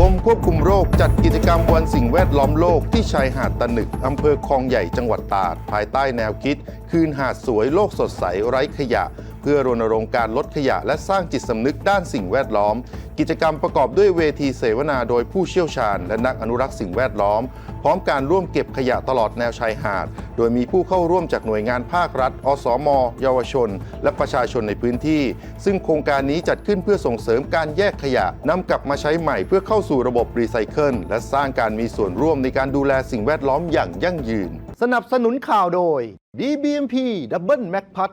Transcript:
กรมควบคุมโรคจัดกิจกรรมวันสิ่งแวดล้อมโลกที่ชายหาดตะหนึกอำเภอคลองใหญ่จังหวัดตราด ภายใต้แนวคิด คืนหาดสวยโลกสดใสไร้ขยะ เพื่อรณรงค์การลดขยะและสร้างจิตสำนึกด้านสิ่งแวดล้อม กิจกรรมประกอบด้วยเวทีเสวนาโดยผู้เชี่ยวชาญ และนักอนุรักษ์สิ่งแวดล้อม พร้อมการร่วมเก็บขยะตลอดแนวชายหาด โดยมีผู้เข้าร่วมจากหน่วยงานภาครัฐ อสม เยาวชน และประชาชนในพื้นที่ ซึ่งโครงการนี้จัดขึ้นเพื่อส่งเสริมการแยกขยะนำกลับมาใช้ใหม่เพื่อเข้าสู่ระบบรีไซเคิลและสร้างการมีส่วนร่วมในการดูแลสิ่งแวดล้อมอย่างยั่งยืน สนับสนุนข่าวโดย DBMP Double Mac p a t